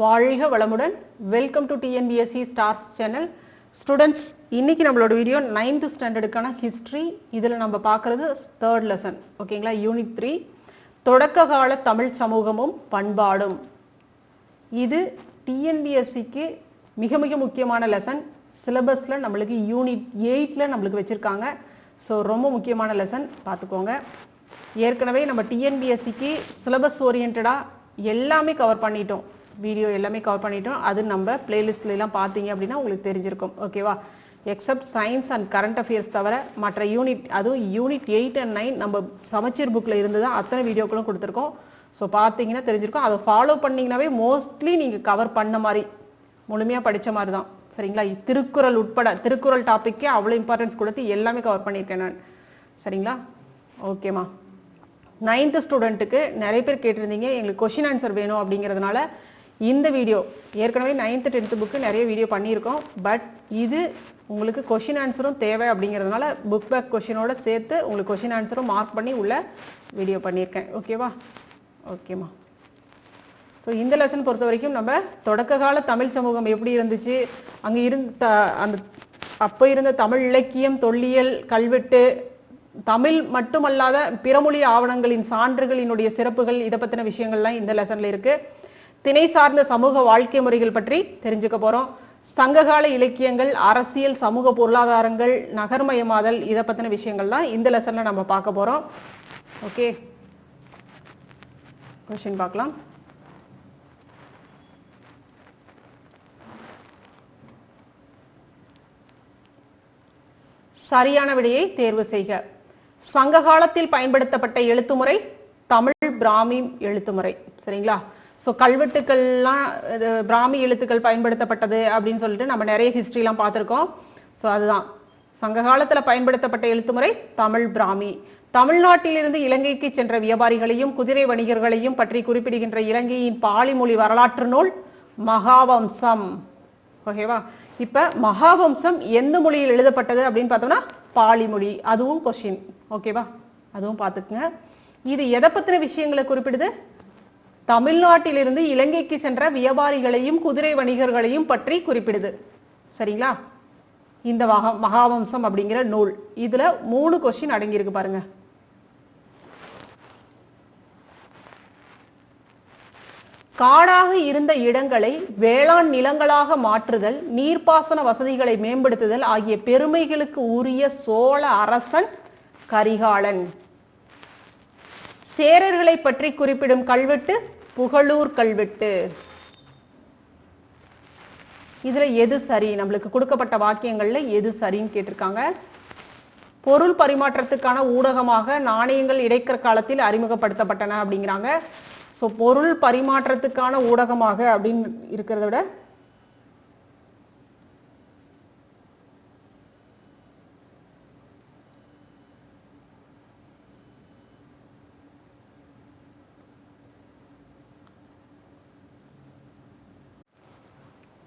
வாழ்க வளமுடன். Welcome to TNPSC stars channel students இன்னைக்கு நம்மளோட வீடியோ நைன்த் ஸ்டாண்டர்டுக்கான ஹிஸ்ட்ரி இதில் நம்ம பார்க்குறது தேர்ட் லெசன் ஓகேங்களா யூனிட் த்ரீ தொடக்க கால தமிழ் சமூகமும் பண்பாடும். இது டிஎன்பிஎஸ்சிக்கு மிக மிக முக்கியமான லெசன் சிலபஸில் நம்மளுக்கு யூனிட் எயிட்டில் நம்மளுக்கு வச்சுருக்காங்க. ஸோ ரொம்ப முக்கியமான லெசன் பார்த்துக்கோங்க. ஏற்கனவே நம்ம டிஎன்பிஎஸ்சிக்கு சிலபஸ் ஓரியன்டாக எல்லாமே கவர் பண்ணிட்டோம். வீடியோ எல்லாமே கவர் பண்ணிட்டோம். அது நம்ம பிளேலிஸ்ட்லாம் பார்த்தீங்க அப்படின்னா உங்களுக்கு தெரிஞ்சிருக்கும். ஓகேவா except science and current affairs தவிர மற்ற யூனிட் அதுவும் யூனிட் எயிட் அண்ட் நைன் நம்ம சமச்சீர் புக்கில் இருந்து தான் அத்தனை வீடியோக்களும் கொடுத்துருக்கோம். ஸோ பார்த்தீங்கன்னா தெரிஞ்சிருக்கும். அதை ஃபாலோ பண்ணிங்கனாவே மோஸ்ட்லி நீங்கள் கவர் பண்ண மாதிரி முழுமையாக படித்த மாதிரி தான். சரிங்களா? திருக்குறள் உட்பட திருக்குறள் டாப்பிக்கே அவ்வளோ இம்பார்ட்டன்ஸ் கொடுத்து எல்லாமே கவர் பண்ணியிருக்கேன் நான். சரிங்களா? ஓகேம்மா நைன்த்து ஸ்டூடெண்ட்டுக்கு நிறைய பேர் கேட்டிருந்தீங்க. எங்களுக்கு கொஷின் ஆன்சர் வேணும் அப்படிங்கிறதுனால இந்த வீடியோ ஏற்கனவே நைன்த்து டென்த்து புக்கு நிறைய வீடியோ பண்ணியிருக்கோம். பட் இது உங்களுக்கு கொஷின் ஆன்சரும் தேவை அப்படிங்கிறதுனால புக் பேக் கொஷினோட சேர்த்து உங்களுக்கு கொஷின் ஆன்சரும் மார்க் பண்ணி உள்ள வீடியோ பண்ணியிருக்கேன். ஓகேவா ஓகேம்மா ஸோ இந்த லெசன் பொறுத்த வரைக்கும் நம்ம தொடக்க கால தமிழ் சமூகம் எப்படி இருந்துச்சு? அங்கே இருந்த அந்த அப்போ இருந்த தமிழ் இலக்கியம் தொல்லியல் கல்வெட்டு தமிழ் மட்டுமல்லாத பிறமொழி ஆவணங்களின் சான்றுகளினுடைய சிறப்புகள் இதை பற்றின விஷயங்கள்லாம் இந்த லெசனில் இருக்குது திணை சார்ந்த சமூக வாழ்க்கை முறைகள் பற்றி தெரிஞ்சுக்க போறோம். சங்ககால இலக்கியங்கள் அரசியல் சமூக பொருளாதாரங்கள் நகர்மயமாதல் இதை பத்தின விஷயங்கள்லாம் இந்த லெசன்ல நம்ம பார்க்க போறோம். ஓகே கொஸ்டின் பார்க்கலாம். சரியான விடையை தேர்வு செய்க. சங்க காலத்தில் பயன்படுத்தப்பட்ட எழுத்துமுறை தமிழ் பிராமி எழுத்துமுறை சரிங்களா? ஸோ கல்வெட்டுக்கள்லாம் இது பிராமி எழுத்துக்கள் பயன்படுத்தப்பட்டது அப்படின்னு சொல்லிட்டு நம்ம நிறைய ஹிஸ்ட்ரிலாம் பார்த்துருக்கோம். ஸோ அதுதான். சங்க காலத்தில் பயன்படுத்தப்பட்ட எழுத்துமுறை தமிழ் பிராமி. தமிழ்நாட்டிலிருந்து இலங்கைக்கு சென்ற வியாபாரிகளையும் குதிரை வணிகர்களையும் பற்றி குறிப்பிடுகின்ற இலங்கையின் பாலிமொழி வரலாற்று நூல் மகாவம்சம். ஓகேவா இப்ப மகாவம்சம் எந்த மொழியில் எழுதப்பட்டது அப்படின்னு பார்த்தோம்னா பாலிமொழி அதுவும் கொஸ்டின் ஓகேவா அதுவும் பார்த்துக்குங்க. இது எதை பத்தின விஷயங்களை குறிப்பிடுது? தமிழ்நாட்டிலிருந்து இலங்கைக்கு சென்ற வியாபாரிகளையும் குதிரை வணிகர்களையும் பற்றி குறிப்பிடுது. சரிங்களா? இந்த மகாவம்சம் அப்படிங்கிற நூல். இதுல மூணு கொஸ்டின் அடங்கியிருக்கு பாருங்க. காடாக இருந்த இடங்களை வேளாண் நிலங்களாக மாற்றுதல் நீர்ப்பாசன வசதிகளை மேம்படுத்துதல் ஆகிய பெருமைகளுக்கு உரிய சோழ அரசன் கரிகாலன். சேரர்களை பற்றி குறிப்பிடும் கல்வெட்டு புகழூர் கல்வெட்டு. இதுல எது சரி? நம்மளுக்கு கொடுக்கப்பட்ட வாக்கியங்கள்ல எது சரின்னு கேட்டிருக்காங்க. பொருள் பரிமாற்றத்துக்கான ஊடகமாக நாணயங்கள் இடைக்கிற காலத்தில் அறிமுகப்படுத்தப்பட்டன அப்படிங்கிறாங்க. ஸோ பொருள் பரிமாற்றத்துக்கான ஊடகமாக அப்படின்னு இருக்கிறத விட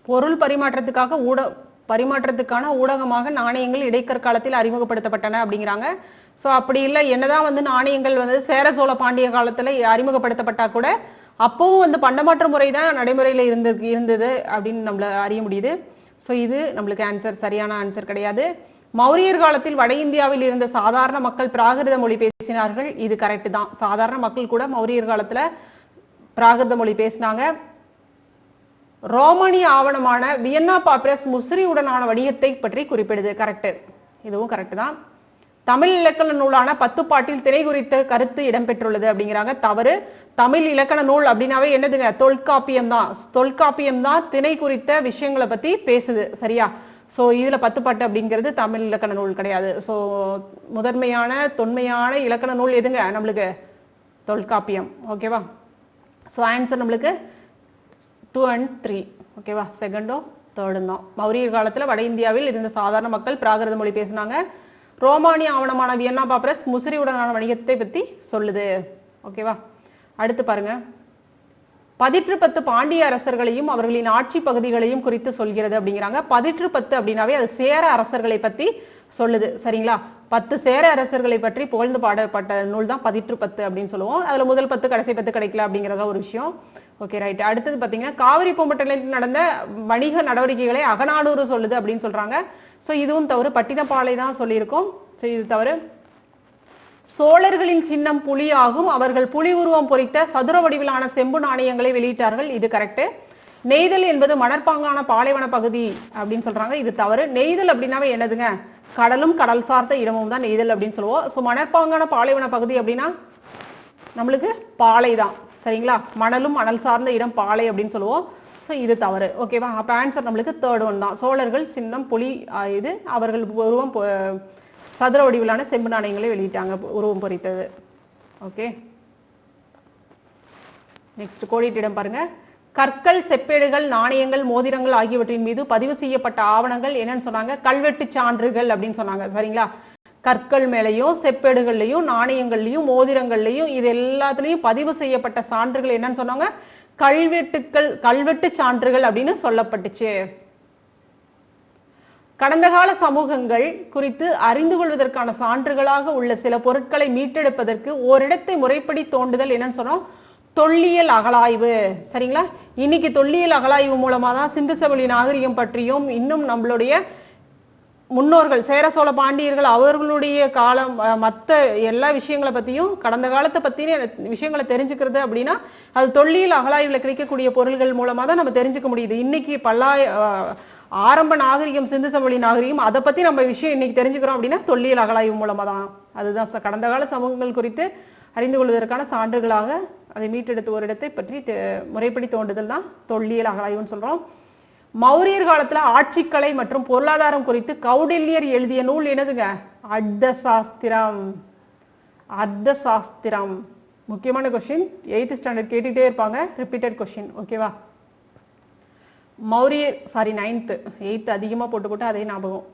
பொருள் பரிமாற்றத்துக்காக ஊட பரிமாற்றத்துக்கான ஊடகமாக நாணயங்கள் இடைக்கற்காலத்தில் அறிமுகப்படுத்தப்பட்டன அப்படிங்கிறாங்க. ஸோ அப்படி இல்லை என்னதான் வந்து நாணயங்கள் வந்து சேர சோழ பாண்டிய காலத்துல அறிமுகப்படுத்தப்பட்டா கூட அப்பவும் வந்து பண்டமாற்ற முறை தான் நடைமுறையில் இருந்து இருந்தது அப்படின்னு நம்மள அறிய முடியுது. ஸோ இது நம்மளுக்கு ஆன்சர் சரியான ஆன்சர் கிடையாது. மௌரியர் காலத்தில் வட இந்தியாவில் இருந்த சாதாரண மக்கள் பிராகிருத மொழி பேசினார்கள். இது கரெக்ட் தான். சாதாரண மக்கள் கூட மௌரியர் காலத்துல பிராகிருத மொழி பேசினாங்க. ரோமானிய ஆவணமான வியன்னா பாப்ரஸ் முசிறியுடனான வணிகத்தை பற்றி குறிப்பிடுது. கரெக்ட். இதுவும் கரெக்ட் தான். தமிழ் இலக்கண நூலான பத்துப்பாட்டில் திரை குறித்த கருத்து இடம்பெற்றுள்ளது அப்படிங்கிறாங்க. தவறு. தமிழ் இலக்கண நூல் அப்படின்னாவே என்னதுங்க? தொல்காப்பியம் தான். தொல்காப்பியம் தான் திணை குறித்த விஷயங்களை பத்தி பேசுது. சரியா? சோ இதுல பத்துப்பாட்டு அப்படிங்கிறது தமிழ் இலக்கண நூல் கிடையாது. சோ முதன்மையான தொன்மையான இலக்கண நூல் எதுங்க? நம்மளுக்கு தொல்காப்பியம். ஓகேவா சோ ஆன்சர் நம்மளுக்கு டூ அண்ட் த்ரீ ஓகேவா செகண்டோ தேர்டும் தான் மௌரியர் காலத்தில் வட இந்தியாவில் இருந்த சாதாரண மக்கள் பிராகிருத மொழி பேசினாங்க. ரோமானிய ஆவணமான வியன்னா பாப்ரஸ் முசிறியுடனான வணிகத்தை பற்றி சொல்லுது. ஓகேவா அடுத்து பாருங்க. பதிற்று பத்து பாண்டிய அரசர்களையும் அவர்களின் ஆட்சி பகுதிகளையும் குறித்து சொல்கிறது அப்படிங்கிறாங்க. பதிற்று பத்து அப்படின்னாவே அது சேர அரசர்களை பத்தி சொல்லுது. சரிங்களா? பத்து சேர அரசர்களை பற்றி புகழ்ந்து பாடப்பட்ட நூல் தான் பதிற்று பத்து அப்படின்னு சொல்லுவோம். அதுல முதல் பத்து கடைசி பத்து கிடைக்கல அப்படிங்கறத ஒரு விஷயம். ஓகே ரைட் அடுத்தது பாத்தீங்கன்னா காவிரி பூம்பட்டினத்தில் நடந்த வணிக நடவடிக்கைகளை அகநானூறு சொல்லுது அப்படின்னு சொல்றாங்க. சோ இதுவும் தவறு. பட்டினப்பாலை தான் சொல்லியிருக்கோம். சோ இது தவறு. சோழர்களின் சின்னம் புலி ஆகும் அவர்கள் புலி உருவம் பொறித்த சதுர வடிவிலான செம்பு நாணயங்களை வெளியிட்டார்கள். இது கரெக்ட் நெய்தல் என்பது மணற்பாங்கான பாலைவன பகுதி அப்படின்னு சொல்றாங்க. இது தவறு. நெய்தல் அப்படின்னாவே என்னதுங்க? கடலும் கடல் சார்ந்த இடமும் தான் நெய்தல் அப்படின்னு சொல்லுவோம். சோ மணற்பாங்கான பாலைவன பகுதி அப்படின்னா நம்மளுக்கு பாலை தான். சரிங்களா? மணலும் மணல் சார்ந்த இடம் பாலை அப்படின்னு சொல்லுவோம். ஸோ இது தவறு. ஓகேவா அப்போ ஆன்சர் நம்மளுக்கு தேர்ட் ஒன் தான். சோழர்கள் சின்னம் புலி இது அவர்கள் உருவம் சதுர வடிவிலான செம்பு நாணயங்களை வெளியிட்டாங்க உருவம் பொறித்தது. ஓகே நெக்ஸ்ட் கோடிட்டிடம் பாருங்க. கற்கள் செப்பேடுகள் நாணயங்கள் மோதிரங்கள் ஆகியவற்றின் மீது பதிவு செய்யப்பட்ட ஆவணங்கள் என்னன்னு சொன்னாங்க? கல்வெட்டு சான்றுகள் அப்படின்னு சொன்னாங்க. சரிங்களா? கற்கள் மேலையும் செப்பேடுகள்லையும் நாணயங்கள்லையும் மோதிரங்கள்லையும் இது எல்லாத்துலயும் பதிவு செய்யப்பட்ட சான்றுகள் என்னன்னு சொன்னாங்க? கல்வெட்டுக்கள் கல்வெட்டு சான்றுகள் அப்படின்னு சொல்லப்பட்டுச்சு. கடந்த கால சமூகங்கள் குறித்து அறிந்து கொள்வதற்கான சான்றுகளாக உள்ள சில பொருட்களை மீட்டெடுப்பதற்கு ஓரிடத்தை முறைப்படி தோண்டுதல் என்னன்னு சொன்னோம்? தொல்லியல் அகலாய்வு. சரிங்களா? இன்னைக்கு தொல்லியல் அகலாய்வு மூலமா தான் சிந்து செவலி நாகரிகம் பற்றியும் இன்னும் நம்மளுடைய முன்னோர்கள் சேர சோழ பாண்டியர்கள் அவர்களுடைய காலம் மற்ற எல்லா விஷயங்களை பத்தியும் கடந்த காலத்தை பத்தின விஷயங்களை தெரிஞ்சுக்கிறது அப்படின்னா அது தொல்லியல் அகலாய்வுல கிடைக்கக்கூடிய பொருள்கள் மூலமா தான் நம்ம தெரிஞ்சுக்க முடியுது. இன்னைக்கு பல்லாய ஆரம்ப நாகரிகம் சிந்து சமவெளி நாகரிகம் அதை பத்தி நம்ம விஷயம் இன்னைக்கு தெரிஞ்சுக்கிறோம் அப்படின்னா தொல்லியல் அகலாய்வு மூலமா தான். அதுதான் கடந்த கால சமூகங்கள் குறித்து அறிந்து கொள்வதற்கான சான்றுகளாக அதை மீட்டெடுத்து ஒரு இடத்தை பற்றி முறைப்படி தோண்டுதல் தான் தொல்லியல் அகலாய்வுன்னு சொல்றோம். மௌரியர் காலத்துல ஆட்சிக்கலை மற்றும் பொருளாதாரம் குறித்து கௌடில்யர் எழுதிய நூல் என்னதுங்க? அர்த்த சாஸ்திரம் அர்த்த சாஸ்திரம் முக்கியமான கொஸ்டின் எயித்து ஸ்டாண்டர்ட் கேட்டுட்டே இருப்பாங்க. ரிப்பீட்டட் கொஸ்டின் ஓகேவா மௌரியர் சாரி நைன்த்து எயித்து அதிகமா போட்டு போட்டு அதே ஞாபகம்.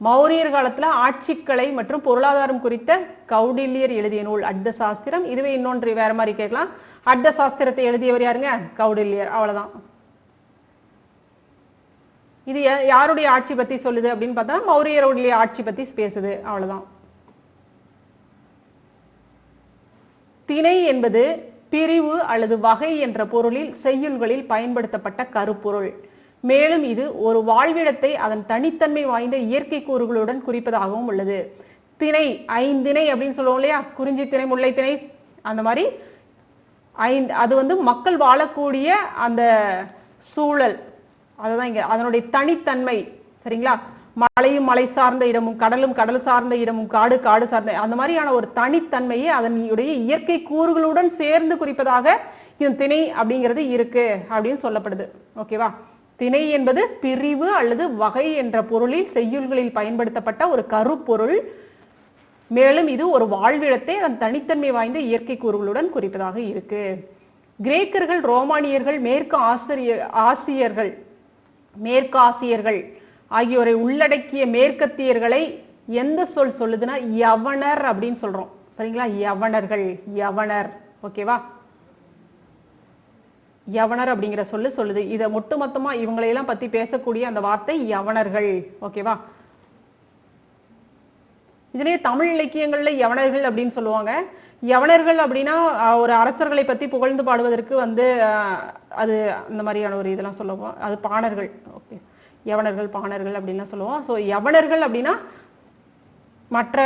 மௌரியர் காலத்துல ஆட்சிக்கலை மற்றும் பொருளாதாரம் குறித்த கௌடில்யர் எழுதிய நூல் அர்த்த சாஸ்திரம் இதுவே இன்னொன்று வேற மாதிரி கேட்கலாம். அர்த்த சாஸ்திரத்தை எழுதியவர் யாருங்க? கௌடில்யர். அவ்வளவுதான். இது யா- யாருடைய ஆட்சி பத்தி சொல்லுது அப்படின்னு பார்த்தா மௌரியருடைய ஆட்சி பத்தி பேசுது அவ்வளவுதான். திணை என்பது பிரிவு அல்லது வகை என்ற பொருளில் செய்யுள்களில் பயன்படுத்தப்பட்ட கருப்பொருள். மேலும் இது ஒரு வாழ்விடத்தை அதன் தனித்தன்மை வாய்ந்த இயற்கை கூறுகளுடன் குறிப்பதாகவும் உள்ளது. திணை ஐந்திணை அப்படின்னு சொல்லுவோம் இல்லையா? குறிஞ்சி திணை முல்லை திணை அந்த மாதிரி ஐந்து அது வந்து மக்கள் வாழக்கூடிய அந்த சூழல். அதுதான் இங்க அதனுடைய தனித்தன்மை சரிங்களா? மலையும் மலை சார்ந்த இடமும் கடலும் கடல் சார்ந்த இடமும் காடு காடு சார்ந்த அந்த மாதிரியான ஒரு தனித்தன்மையை அதனுடைய இயற்கை கூறுகளுடன் சேர்ந்து குறிப்பதாக இந்த திணை அப்படிங்கிறது இருக்கு அப்படின்னு சொல்லப்படுது. ஓகேவா? திணை என்பது பிரிவு அல்லது வகை என்ற பொருளில் செய்யுள்களில் பயன்படுத்தப்பட்ட ஒரு கருப்பொருள். மேலும் இது ஒரு வாழ்விடத்தை அதன் தனித்தன்மை வாய்ந்த இயற்கை கூறுகளுடன் குறிப்பதாக இருக்கு. கிரேக்கர்கள் ரோமானியர்கள் மேற்கு ஆசிரிய ஆசியர்கள் மேற்கு ஆசியர்கள் ஆகியோரை உள்ளடக்கிய மேற்கத்தியர்களை எந்த சொல் சொல்லுதுன்னா யவனர் அப்படின்னு சொல்றோம். சரிங்களா? யவனர்கள் யவனர். ஓகேவா? யவனர் அப்படிங்கிற சொல்லு சொல்லுது. இதை ஒட்டுமொத்தமா இவங்களையெல்லாம் பத்தி பேசக்கூடிய அந்த வார்த்தை யவனர்கள். ஓகேவா? இதுலயே தமிழ் இலக்கியங்கள்ல யவனர்கள் அப்படின்னு சொல்லுவாங்க. யவனர்கள் அப்படின்னா ஒரு அரசர்களை பத்தி புகழ்ந்து பாடுவதற்கு வந்து அது அந்த மாதிரியான ஒரு இதெல்லாம் சொல்லுவோம். அது பாணர்கள். ஓகே. யவனர்கள் பாணர்கள் அப்படின்லாம் சொல்லுவோம். ஸோ யவனர்கள் அப்படின்னா மற்ற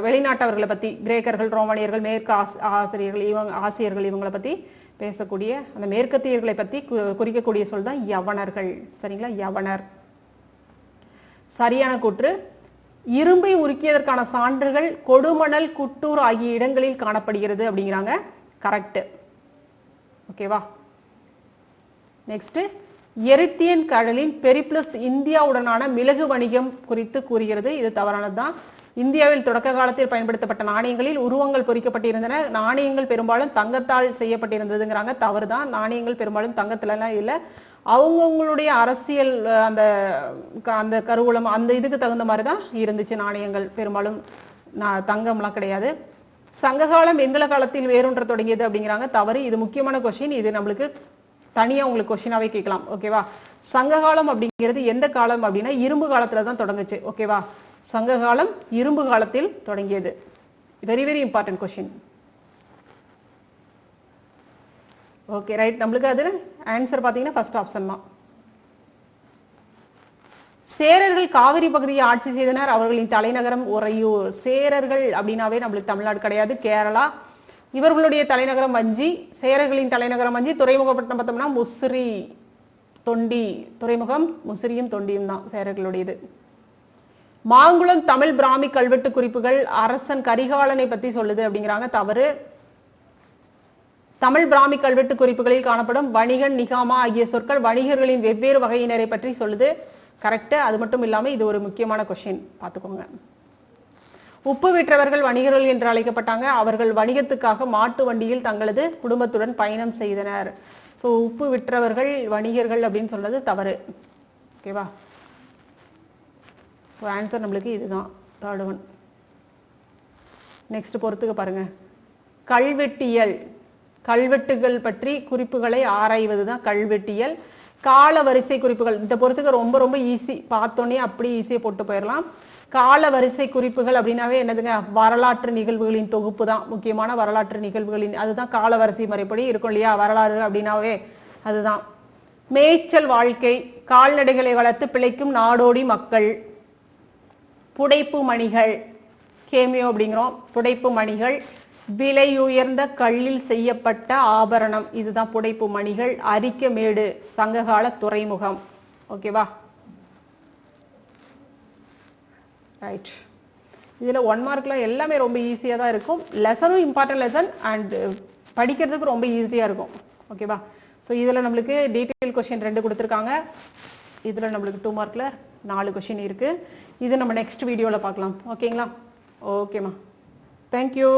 வெளிநாட்டவர்களை பத்தி கிரேக்கர்கள் ரோமானியர்கள் மேற்கு ஆசிரியர்கள் இவங்க ஆசிரியர்கள் இவங்களை பத்தி பேசக்கூடிய அந்த மேற்கத்தியர்களை பத்தி கு- குறிக்கக்கூடிய சொல் தான் யவனர்கள். சரிங்களா? யவனர். சரியான கூற்று. இரும்பை உருக்கியதற்கான சான்றுகள் கொடுமணல் குட்டூர் ஆகிய இடங்களில் காணப்படுகிறது அப்படிங்கிறாங்க. கரெக்ட் ஓகேவா நெக்ஸ்ட் எரித்தியன் கடலின் பெரிப்ளஸ் இந்தியாவுடனான மிளகு வணிகம் குறித்து கூறுகிறது. இது தவறானதுதான். இந்தியாவில் தொடக்க காலத்தில் பயன்படுத்தப்பட்ட நாணயங்களில் உருவங்கள் பொறிக்கப்பட்டிருந்தன. நாணயங்கள் பெரும்பாலும் தங்கத்தால் செய்யப்பட்டிருந்ததுங்கிறாங்க. தவறுதான். நாணயங்கள் பெரும்பாலும் தங்கத்துல எல்லாம் இல்ல. அவங்கவுங்களுடைய அரசியல் அந்த க- அந்த கருவூலம் அந்த இதுக்கு தகுந்த மாதிரி தான் இருந்துச்சு நாணயங்கள். பெரும்பாலும் நான் தங்கம்லாம் கிடையாது. சங்ககாலம் வெண்கல காலத்தில் வேரூன்ற தொடங்கியது அப்படிங்கிறாங்க. தவறு. இது முக்கியமான கொஸ்டின் இது நம்மளுக்கு தனியா உங்களுக்கு கொஸ்டினாவே கேட்கலாம். ஓகேவா சங்ககாலம் அப்படிங்கிறது எந்த காலம் அப்படின்னா இரும்பு காலத்துல தான் தொடங்குச்சு. ஓகேவா சங்ககாலம் இரும்பு காலத்தில் தொடங்கியது. Very very important question okay right நம்மளுக்கு அது ஆன்சர் பார்த்தீங்கன்னா ஃபர்ஸ்ட் ஆப்ஷன் தான். சேரர்கள் காவிரி பகுதியை ஆட்சி செய்தனர். அவர்களின் தலைநகரம் உறையூர். சேரர்கள் அப்படின்னாவே நம்மளுக்கு தமிழ்நாடு கிடையாது கேரளா. இவர்களுடைய தலைநகரம் வஞ்சி சேரர்களின் தலைநகரம் வஞ்சி துறைமுகப்பட்டினம் பார்த்தோம்னா முசிறி தொண்டி. துறைமுகம் முசிறியும் தொண்டியும் தான் சேரர்களுடையது. மாங்குளம் தமிழ் பிராமி கல்வெட்டு குறிப்புகள் அரசன் கரிகாலனை பத்தி சொல்லுது அப்படிங்கிறாங்க. தவறு. தமிழ் பிராமி கல்வெட்டு குறிப்புகளில் காணப்படும் வணிகன் நிகாமா ஆகிய சொற்கள் வணிகர்களின் வெவ்வேறு வகையினரை பற்றி சொல்லுது. கரெக்டு அது மட்டும் இல்லாமல் இது ஒரு முக்கியமான கொஸ்டின் பார்த்துக்கோங்க. உப்பு விற்றவர்கள் வணிகர்கள் என்று அழைக்கப்பட்டாங்க. அவர்கள் வணிகத்துக்காக மாட்டு வண்டியில் தங்களது குடும்பத்துடன் பயணம் செய்தனர். ஸோ உப்பு விற்றவர்கள் வணிகர்கள் அப்படின்னு சொன்னது தவறு. ஓகேவா ஸோ ஆன்சர் நம்மளுக்கு இதுதான். தேர்ட் ஒன் நெக்ஸ்ட் பொறுத்துக்க பாருங்க. கல்வெட்டியல். கல்வெட்டுகள் பற்றி குறிப்புகளை ஆராய்வது தான் கல்வெட்டியல். கால வரிசை குறிப்புகள். இந்த பொறுத்துக்கு ரொம்ப ரொம்ப ஈஸி பார்த்தோன்னே அப்படி ஈஸியாக போட்டு போயிடலாம். கால வரிசை குறிப்புகள் அப்படின்னாவே என்னதுங்க? வரலாற்று நிகழ்வுகளின் தொகுப்பு தான் முக்கியமான வரலாற்று நிகழ்வுகளின் அதுதான் கால வரிசை முறைப்படி இருக்கும் இல்லையா? வரலாறு அப்படின்னாவே அதுதான். மேய்ச்சல் வாழ்க்கை கால்நடைகளை வளர்த்து பிழைக்கும் நாடோடி மக்கள் புடைப்பு மணிகள் கேமியோ அப்படிங்கிறோம். புடைப்பு மணிகள் விலை உயர்ந்த கல்லில் செய்யப்பட்ட ஆபரணம். இதுதான் புடைப்பு மணிகள். அரிக்கமேடு சங்ககால துறைமுகம். ஓகேவா ரைட் இதில் ஒன் மார்க்ல எல்லாமே ரொம்ப ஈஸியாக தான் இருக்கும். லெசனும் இம்பார்ட்டன்ட் லெசன் அண்ட் படிக்கிறதுக்கு ரொம்ப ஈஸியாக இருக்கும். ஓகேவா ஸோ இதில் நம்மளுக்கு டீட்டெயில் கொஷின் ரெண்டு கொடுத்துருக்காங்க. இதில் நம்மளுக்கு டூ மார்க்கில் நாலு கொஷின் இருக்குது இது நம்ம நெக்ஸ்ட் வீடியோவில் பார்க்கலாம். ஓகேங்களா ஓகேம்மா தேங்க்யூ